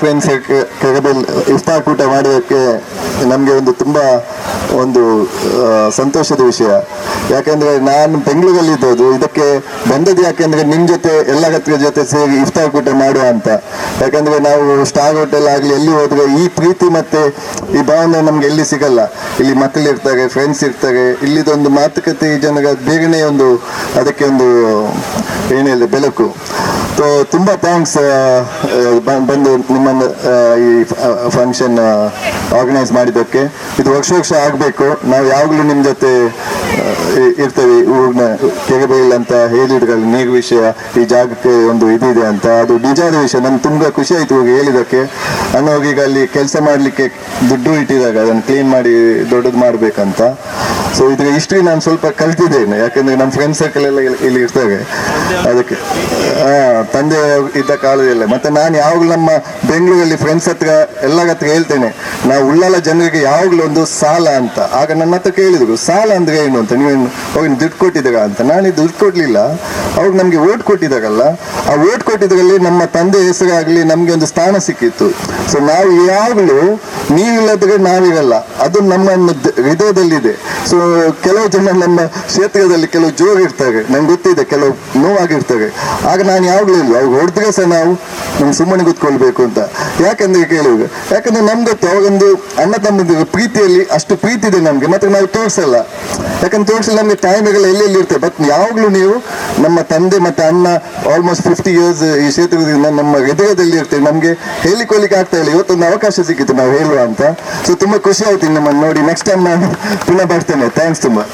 Friends ಇಷ್ಟಾಕೂಟ ಕೂಟ ಮಾಡೋದಕ್ಕೆ ನಮಗೆ ಒಂದು ತುಂಬ ಒಂದು ಸಂತೋಷದ ವಿಷಯ. ಯಾಕೆಂದರೆ ನಾನು ಬೆಂಗಳೂರಲ್ಲಿ ಇದ್ದದ್ದು, ಇದಕ್ಕೆ ಬಂದದ್ದು ಯಾಕೆಂದರೆ ನಿಮ್ಮ ಜೊತೆ, ಎಲ್ಲ ಹತ್ರ ಜೊತೆ ಸೇರಿ ಇಷ್ಟಾಕೂಟ ಕೂಟ ಮಾಡುವ ಅಂತ. ಯಾಕಂದ್ರೆ ನಾವು ಸ್ಟಾರ್ ಹೋಟೆಲ್ ಆಗಲಿ ಎಲ್ಲಿ ಹೋದ್ರೆ ಈ ಪ್ರೀತಿ ಮತ್ತೆ ಈ ಭಾವನೆ ನಮಗೆ ಎಲ್ಲಿ ಸಿಗಲ್ಲ. ಇಲ್ಲಿ ಮಕ್ಕಳು ಇರ್ತಾರೆ ಫ್ರೆಂಡ್ಸ್ ಇರ್ತಾರೆ, ಇಲ್ಲಿದೊಂದು ಮಾತುಕತೆ ಜನಗಳ ಬೇಗನೆ ಒಂದು, ಅದಕ್ಕೆ ಒಂದು ಏನು ಹೇಳಿದೆ ಬೆಳಕು. ಸೊ ತುಂಬ ಥ್ಯಾಂಕ್ಸ್ ಬಂದು ನಿಮ್ಮನ್ನು ಈ ಫಂಕ್ಷನ್ ಆರ್ಗನೈಸ್ ಮಾಡಿದ್ದಕ್ಕೆ. ಇದು ವರ್ಷ ವರ್ಷ ಆಗಬೇಕು. ನಾವು ಯಾವಾಗಲೂ ನಿಮ್ಮ ಜೊತೆ ಇರ್ತೇವೆ. ಊರಿನ ಕೆರೆಬೈಲ್ ಅಂತ ಹೇಳಿದ್ರಲ್ಲ, ನೀರು ವಿಷಯ, ಈ ಜಾಗಕ್ಕೆ ಒಂದು ಇದಿದೆ ಅಂತ. ಅದು ನಿಜಾದ ವಿಷಯ. ನಮ್ಗೆ ತುಂಬ ಖುಷಿ ಆಯ್ತು ಇವಾಗ ಹೇಳಿದ್ದಕ್ಕೆ. ಅನ್ನೋಗೀಗ ಅಲ್ಲಿ ಕೆಲಸ ಮಾಡಲಿಕ್ಕೆ ದುಡ್ಡು ಇಟ್ಟಿದಾಗ ಅದನ್ನು ಕ್ಲೀನ್ ಮಾಡಿ ದೊಡ್ಡದು ಮಾಡಬೇಕಂತ. ಸೊ ಇದ್ರ ಹಿಸ್ಟ್ರಿ ನಾನು ಸ್ವಲ್ಪ ಕಲ್ತಿದ್ದೇನೆ. ಯಾಕಂದ್ರೆ ನಮ್ಮ ಫ್ರೆಂಡ್ ಸರ್ಕಲ್ ಎಲ್ಲ ಇಲ್ಲಿ- ಇರ್ತಾರೆ ಅದಕ್ಕೆ ತಂದೆ ಇದ್ದ ಕಾಲದಲ್ಲ. ಮತ್ತೆ ನಾನು ಯಾವಾಗಲೂ ನಮ್ಮ ಬೆಂಗಳೂರಲ್ಲಿ ಫ್ರೆಂಡ್ಸ್ ಹತ್ರ, ಎಲ್ಲರ ಹತ್ರ ಹೇಳ್ತೇನೆ. ನಾವು ಉಳ್ಳಾಲ ಜನರಿಗೆ ಯಾವಾಗಲೂ ಒಂದು ಸಾಲ ಅಂತ. ಆಗ ನನ್ನ ಹತ್ರ ಕೇಳಿದ್ರು, ಸಾಲ ಅಂದ್ರೆ ಏನು ಅಂತ? ನೀವೇನು ಅವ್ರಿಗೆ ದುಡ್ಡು ಕೊಟ್ಟಿದ್ದೀರಾ ಅಂತ? ನಾನು ದುಡ್ಡು ಕೊಡ್ಲಿಲ್ಲ. ಅವ್ರು ನಮ್ಗೆ ಓಟ್ ಕೊಟ್ಟಿದ್ದಾಗಲ್ಲ ಆ ಓಟ್ ಕೊಟ್ಟಿದ್ರಲ್ಲಿ ನಮ್ಮ ತಂದೆ ಹೆಸರಾಗ್ಲಿ ನಮ್ಗೆ ಒಂದು ಸ್ಥಾನ ಸಿಕ್ಕಿತ್ತು. ಸೊ ನಾವು ಯಾವಾಗಲೂ ನೀವಿಲ್ಲದ್ರೆ ನಾವಿರಲ್ಲ. ಅದು ನಮ್ಮ ಹೃದಯದಲ್ಲಿದೆ. ಸೊ ಕೆಲವು ಜನ ನಮ್ಮ ಕ್ಷೇತ್ರದಲ್ಲಿ ಕೆಲವು ಜೋರು ಇರ್ತಾರೆ. ನಂಗೆ ಗೊತ್ತಿದೆ, ಕೆಲವು ನೋವಾಗಿರ್ತಾರೆ. ಆಗ ನಾನು ಯಾವಾಗಲೂ ಇಲ್ಲ ಅವ್ರು ಹೊಡೆದ್ರೆ ಸಹ ನಾವು ನಮ್ಗೆ ಸುಮ್ಮನೆ ಕೂತ್ಕೊಳ್ಬೇಕು ಅಂತ. ಯಾಕಂದ್ರೆ ಕೇಳುವಾಗ ಯಾಕಂದ್ರೆ ನಮ್ಗೆ ಗೊತ್ತು, ಅವಾಗೊಂದು ಅಣ್ಣ ತಮ್ಮದ ಪ್ರೀತಿಯಲ್ಲಿ ಅಷ್ಟು ಪ್ರೀತಿ ಇದೆ ನಮ್ಗೆ ಮತ್ತೆ ನಾವು ತೋರಿಸಲ್ಲ. ಯಾಕಂದ್ರೆ ತೋರಿಸಲ್ಲ, ನಮ್ಗೆ ಟೈಮ್ಗಳು ಎಲ್ಲೆಲ್ಲಿ ಇರ್ತವೆ ಬಟ್ ಯಾವಾಗಲೂ ನೀವು ನಮ್ಮ ತಂದೆ ಮತ್ತೆ ಅಣ್ಣ ಆಲ್ಮೋಸ್ಟ್ ಫಿಫ್ಟಿ ಇಯರ್ಸ್ ಈ ಕ್ಷೇತ್ರದಿಂದ ನಮ್ಮ ಹೃದಯದಲ್ಲಿ ಇರ್ತೇವೆ. ನಮಗೆ ಹೇಳಿಕೊಳ್ಳಿಕ್ಕೆ ಆಗ್ತಾ ಇಲ್ಲ. ಇವತ್ತೊಂದು ಅವಕಾಶ ಸಿಕ್ಕಿತ್ತು ನಾವು ಹೇಳುವ ಅಂತ. ಸೊ ತುಂಬಾ ಖುಷಿ ಆಯ್ತು ನಮ್ಮನ್ನು ನೋಡಿ. ನೆಕ್ಸ್ಟ್ ಟೈಮ್ ನಾನು ಪುನಃ ಬರ್ತೇನೆ. ಥ್ಯಾಂಕ್ಸ್ ತುಂಬಾ.